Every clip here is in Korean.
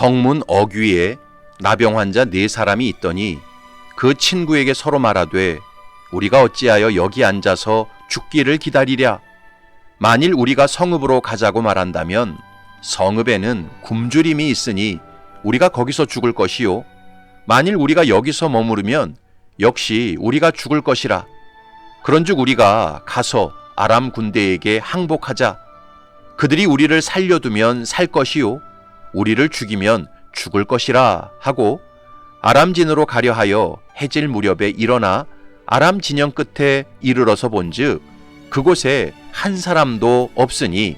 성문 어귀에 나병 환자 네 사람이 있더니 그 친구에게 서로 말하되 우리가 어찌하여 여기 앉아서 죽기를 기다리랴? 만일 우리가 성읍으로 가자고 말한다면 성읍에는 굶주림이 있으니 우리가 거기서 죽을 것이요. 만일 우리가 여기서 머무르면 역시 우리가 죽을 것이라. 그런즉 우리가 가서 아람 군대에게 항복하자. 그들이 우리를 살려두면 살 것이요 우리를 죽이면 죽을 것이라 하고 아람진으로 가려 하여 해질 무렵에 일어나 아람 진영 끝에 이르러서 본즉 그곳에 한 사람도 없으니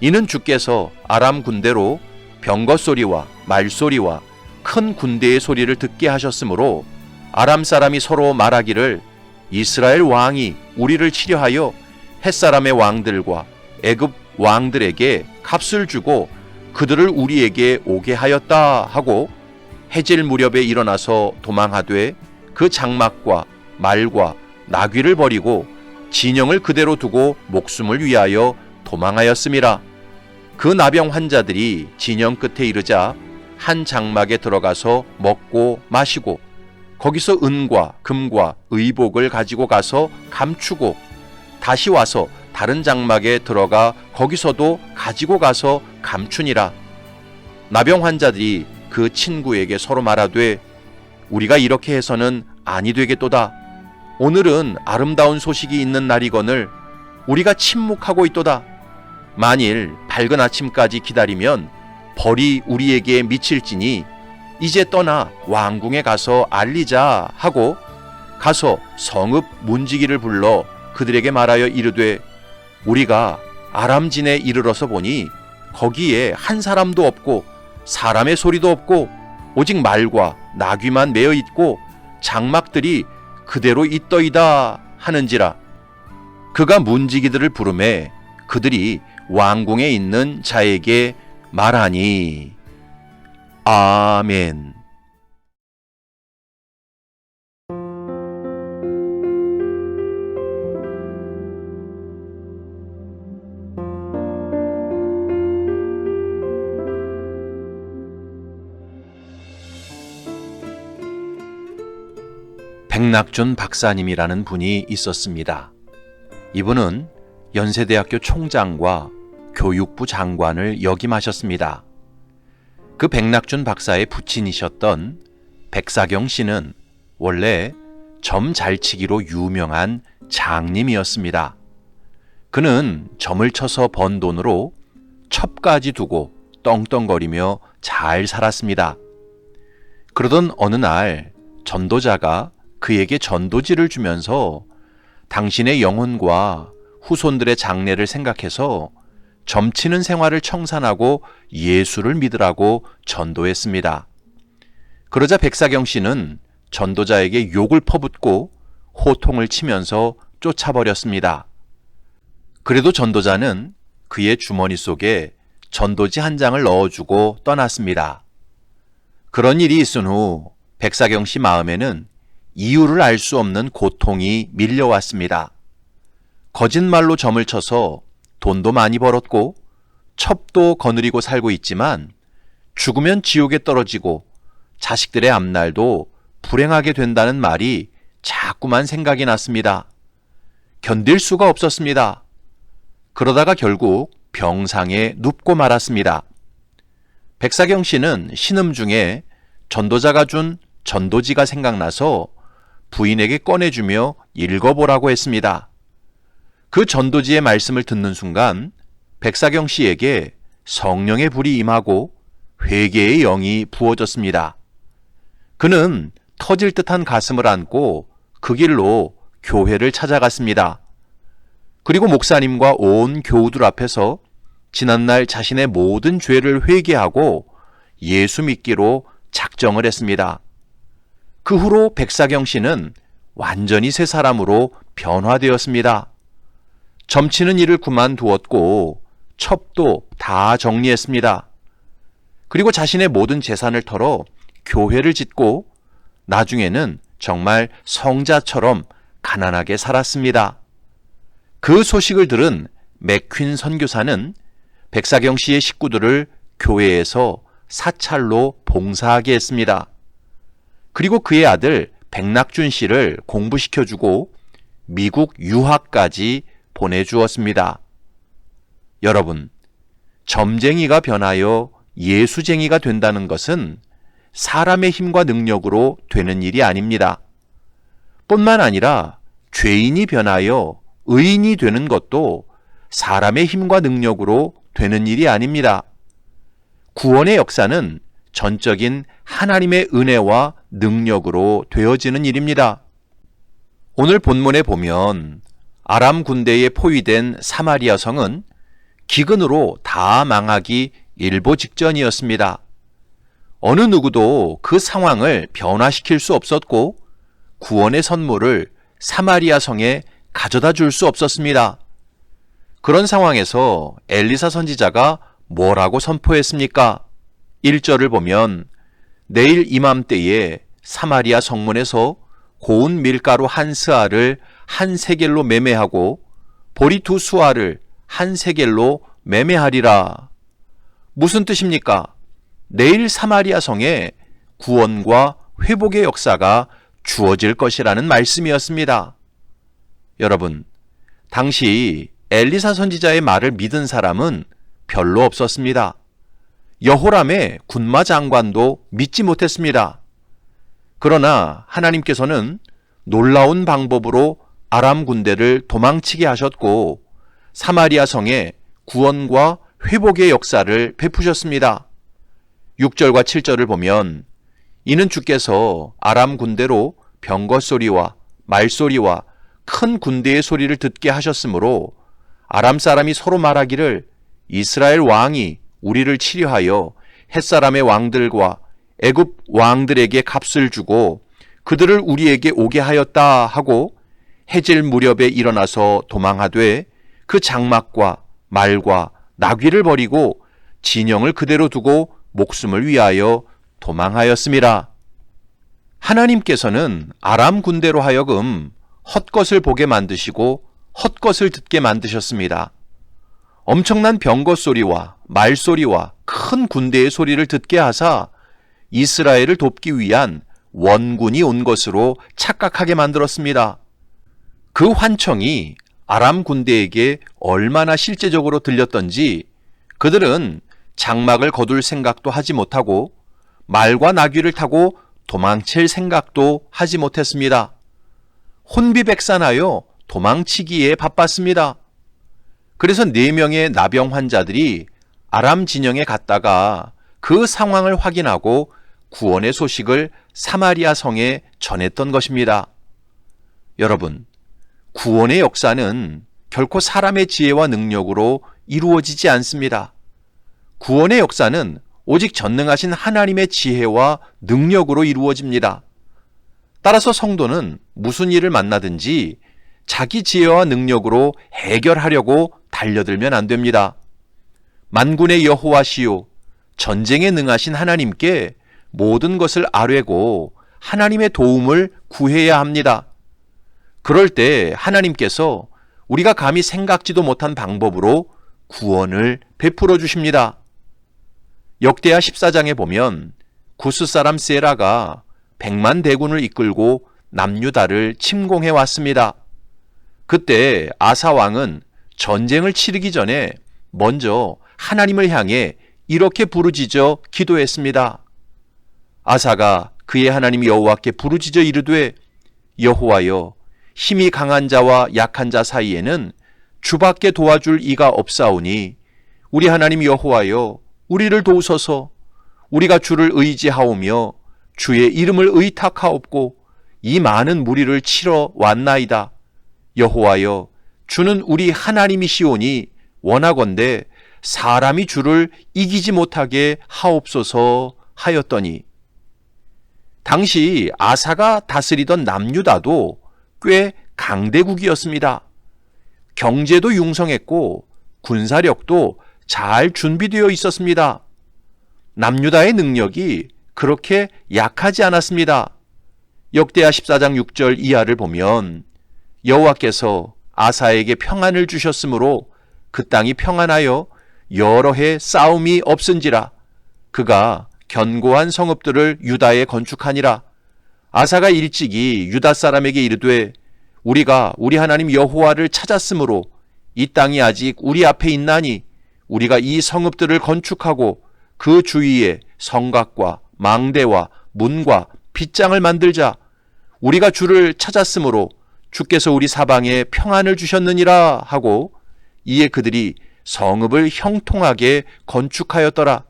이는 주께서 아람 군대로 병거 소리와 말 소리와 큰 군대의 소리를 듣게 하셨으므로 아람 사람이 서로 말하기를 이스라엘 왕이 우리를 치려하여 햇사람의 왕들과 애굽 왕들에게 값을 주고 그들을 우리에게 오게 하였다 하고 해질 무렵에 일어나서 도망하되 그 장막과 말과 나귀를 버리고 진영을 그대로 두고 목숨을 위하여 도망하였음이라 그 나병 환자들이 진영 끝에 이르자 한 장막에 들어가서 먹고 마시고 거기서 은과 금과 의복을 가지고 가서 감추고 다시 와서 다른 장막에 들어가 거기서도 가지고 가서 감추니라. 나병 환자들이 그 친구에게 서로 말하되 우리가 이렇게 해서는 아니 되겠도다. 오늘은 아름다운 소식이 있는 날이거늘 우리가 침묵하고 있도다. 만일 밝은 아침까지 기다리면 벌이 우리에게 미칠지니 이제 떠나 왕궁에 가서 알리자 하고 가서 성읍 문지기를 불러 그들에게 말하여 이르되 우리가 아람진에 이르러서 보니 거기에 한 사람도 없고 사람의 소리도 없고 오직 말과 나귀만 매어 있고 장막들이 그대로 있더이다 하는지라 그가 문지기들을 부르매 그들이 왕궁에 있는 자에게 말하니 아멘. 백낙준 박사님이라는 분이 있었습니다. 이분은 연세대학교 총장과 교육부 장관을 역임하셨습니다. 그 백낙준 박사의 부친이셨던 백사경 씨는 원래 점 잘 치기로 유명한 장님이었습니다. 그는 점을 쳐서 번 돈으로 첩까지 두고 떵떵거리며 잘 살았습니다. 그러던 어느 날 전도자가 그에게 전도지를 주면서 당신의 영혼과 후손들의 장래를 생각해서 점치는 생활을 청산하고 예수를 믿으라고 전도했습니다. 그러자 백사경 씨는 전도자에게 욕을 퍼붓고 호통을 치면서 쫓아버렸습니다. 그래도 전도자는 그의 주머니 속에 전도지 한 장을 넣어주고 떠났습니다. 그런 일이 있은 후 백사경 씨 마음에는 이유를 알 수 없는 고통이 밀려왔습니다. 거짓말로 점을 쳐서 돈도 많이 벌었고 첩도 거느리고 살고 있지만 죽으면 지옥에 떨어지고 자식들의 앞날도 불행하게 된다는 말이 자꾸만 생각이 났습니다. 견딜 수가 없었습니다. 그러다가 결국 병상에 눕고 말았습니다. 백사경 씨는 신음 중에 전도자가 준 전도지가 생각나서 부인에게 꺼내주며 읽어보라고 했습니다. 그 전도지의 말씀을 듣는 순간 백사경 씨에게 성령의 불이 임하고 회개의 영이 부어졌습니다. 그는 터질 듯한 가슴을 안고 그 길로 교회를 찾아갔습니다. 그리고 목사님과 온 교우들 앞에서 지난날 자신의 모든 죄를 회개하고 예수 믿기로 작정을 했습니다. 그 후로 백사경 씨는 완전히 새 사람으로 변화되었습니다. 점치는 일을 그만두었고 첩도 다 정리했습니다. 그리고 자신의 모든 재산을 털어 교회를 짓고 나중에는 정말 성자처럼 가난하게 살았습니다. 그 소식을 들은 맥퀸 선교사는 백사경 씨의 식구들을 교회에서 사찰로 봉사하게 했습니다. 그리고 그의 아들 백낙준 씨를 공부시켜주고 미국 유학까지 보내주었습니다. 여러분, 점쟁이가 변하여 예수쟁이가 된다는 것은 사람의 힘과 능력으로 되는 일이 아닙니다. 뿐만 아니라 죄인이 변하여 의인이 되는 것도 사람의 힘과 능력으로 되는 일이 아닙니다. 구원의 역사는 전적인 하나님의 은혜와 능력으로 되어지는 일입니다. 오늘 본문에 보면 아람 군대에 포위된 사마리아 성은 기근으로 다 망하기 일보 직전이었습니다. 어느 누구도 그 상황을 변화시킬 수 없었고 구원의 선물을 사마리아 성에 가져다 줄 수 없었습니다. 그런 상황에서 엘리사 선지자가 뭐라고 선포했습니까? 1절을 보면 내일 이맘때에 사마리아 성문에서 고운 밀가루 한 스아를 한 세겔로 매매하고 보리 두 수아를 한 세겔로 매매하리라. 무슨 뜻입니까? 내일 사마리아 성에 구원과 회복의 역사가 주어질 것이라는 말씀이었습니다. 여러분, 당시 엘리사 선지자의 말을 믿은 사람은 별로 없었습니다. 여호람의 군마 장관도 믿지 못했습니다. 그러나 하나님께서는 놀라운 방법으로 아람 군대를 도망치게 하셨고 사마리아 성에 구원과 회복의 역사를 베푸셨습니다. 6절과 7절을 보면 이는 주께서 아람 군대로 병거 소리와 말소리와 큰 군대의 소리를 듣게 하셨으므로 아람 사람이 서로 말하기를 이스라엘 왕이 우리를 치료하여 햇사람의 왕들과 애굽 왕들에게 값을 주고 그들을 우리에게 오게 하였다 하고 해질 무렵에 일어나서 도망하되 그 장막과 말과 나귀를 버리고 진영을 그대로 두고 목숨을 위하여 도망하였습니다. 하나님께서는 아람 군대로 하여금 헛것을 보게 만드시고 헛것을 듣게 만드셨습니다. 엄청난 병거 소리와 말 소리와 큰 군대의 소리를 듣게 하사 이스라엘을 돕기 위한 원군이 온 것으로 착각하게 만들었습니다. 그 환청이 아람 군대에게 얼마나 실제적으로 들렸던지 그들은 장막을 거둘 생각도 하지 못하고 말과 나귀를 타고 도망칠 생각도 하지 못했습니다. 혼비백산하여 도망치기에 바빴습니다. 그래서 네 명의 나병 환자들이 아람 진영에 갔다가 그 상황을 확인하고 구원의 소식을 사마리아 성에 전했던 것입니다. 여러분, 구원의 역사는 결코 사람의 지혜와 능력으로 이루어지지 않습니다. 구원의 역사는 오직 전능하신 하나님의 지혜와 능력으로 이루어집니다. 따라서 성도는 무슨 일을 만나든지 자기 지혜와 능력으로 해결하려고 달려들면 안 됩니다. 만군의 여호와시요 전쟁에 능하신 하나님께 모든 것을 아뢰고 하나님의 도움을 구해야 합니다. 그럴 때 하나님께서 우리가 감히 생각지도 못한 방법으로 구원을 베풀어 주십니다. 역대하 14장에 보면 구스 사람 세라가 백만 대군을 이끌고 남유다를 침공해 왔습니다. 그때 아사 왕은 전쟁을 치르기 전에 먼저 하나님을 향해 이렇게 부르짖어 기도했습니다. 아사가 그의 하나님 여호와께 부르짖어 이르되 여호와여 힘이 강한 자와 약한 자 사이에는 주밖에 도와줄 이가 없사오니 우리 하나님 여호와여 우리를 도우소서 우리가 주를 의지하오며 주의 이름을 의탁하옵고 이 많은 무리를 치러 왔나이다 여호와여 주는 우리 하나님이시오니 원하건대 사람이 주를 이기지 못하게 하옵소서 하였더니 당시 아사가 다스리던 남유다도 꽤 강대국이었습니다. 경제도 융성했고 군사력도 잘 준비되어 있었습니다. 남유다의 능력이 그렇게 약하지 않았습니다. 역대하 14장 6절 이하를 보면 여호와께서 아사에게 평안을 주셨으므로 그 땅이 평안하여 여러 해 싸움이 없은지라 그가 견고한 성읍들을 유다에 건축하니라. 아사가 일찍이 유다 사람에게 이르되 우리가 우리 하나님 여호와를 찾았으므로 이 땅이 아직 우리 앞에 있나니 우리가 이 성읍들을 건축하고 그 주위에 성곽과 망대와 문과 빗장을 만들자 우리가 주를 찾았으므로 주께서 우리 사방에 평안을 주셨느니라 하고 이에 그들이 성읍을 형통하게 건축하였더라.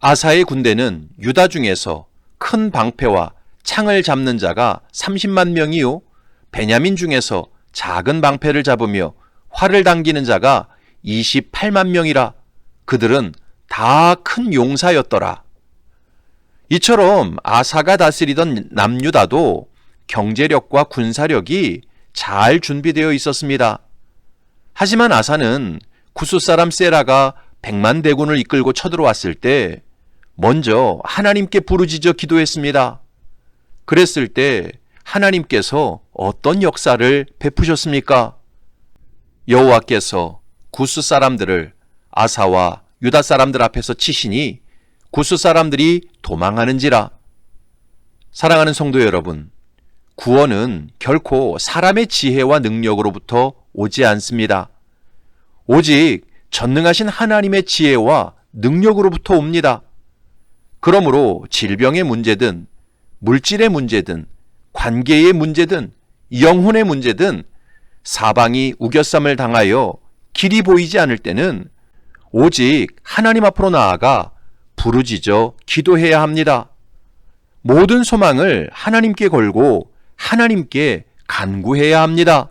아사의 군대는 유다 중에서 큰 방패와 창을 잡는 자가 30만 명이요. 베냐민 중에서 작은 방패를 잡으며 활을 당기는 자가 28만 명이라. 그들은 다 큰 용사였더라. 이처럼 아사가 다스리던 남유다도 경제력과 군사력이 잘 준비되어 있었습니다. 하지만 아사는 구스 사람 세라가 백만 대군을 이끌고 쳐들어왔을 때 먼저 하나님께 부르짖어 기도했습니다. 그랬을 때 하나님께서 어떤 역사를 베푸셨습니까? 여호와께서 구스 사람들을 아사와 유다 사람들 앞에서 치시니 구스 사람들이 도망하는지라. 사랑하는 성도 여러분, 구원은 결코 사람의 지혜와 능력으로부터 오지 않습니다. 오직 전능하신 하나님의 지혜와 능력으로부터 옵니다. 그러므로 질병의 문제든 물질의 문제든 관계의 문제든 영혼의 문제든 사방이 우겨쌈을 당하여 길이 보이지 않을 때는 오직 하나님 앞으로 나아가 부르짖어 기도해야 합니다. 모든 소망을 하나님께 걸고 하나님께 간구해야 합니다.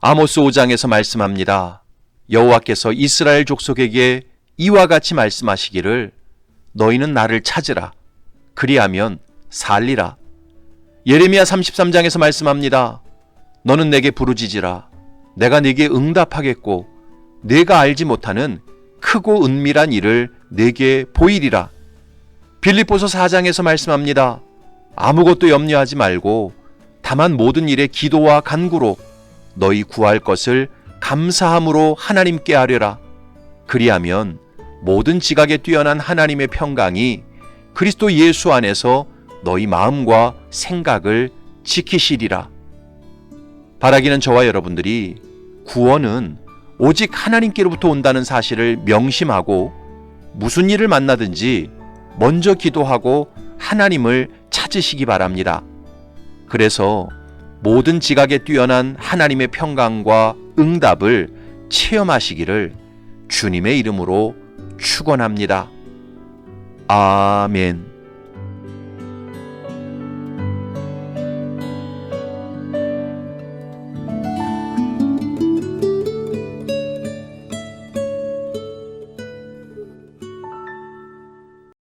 아모스 5장에서 말씀합니다. 여호와께서 이스라엘 족속에게 이와 같이 말씀하시기를 너희는 나를 찾으라. 그리하면 살리라. 예레미야 33장에서 말씀합니다. 너는 내게 부르짖으라. 내가 네게 응답하겠고 내가 알지 못하는 크고 은밀한 일을 내게 보이리라. 빌립보서 4장에서 말씀합니다. 아무것도 염려하지 말고 다만 모든 일에 기도와 간구로 너희 구할 것을 감사함으로 하나님께 아뢰라. 그리하면 모든 지각에 뛰어난 하나님의 평강이 그리스도 예수 안에서 너희 마음과 생각을 지키시리라. 바라기는 저와 여러분들이 구원은 오직 하나님께로부터 온다는 사실을 명심하고 무슨 일을 만나든지 먼저 기도하고 하나님을 찾으시기 바랍니다. 그래서 모든 지각에 뛰어난 하나님의 평강과 응답을 체험하시기를 주님의 이름으로 축원합니다. 아멘.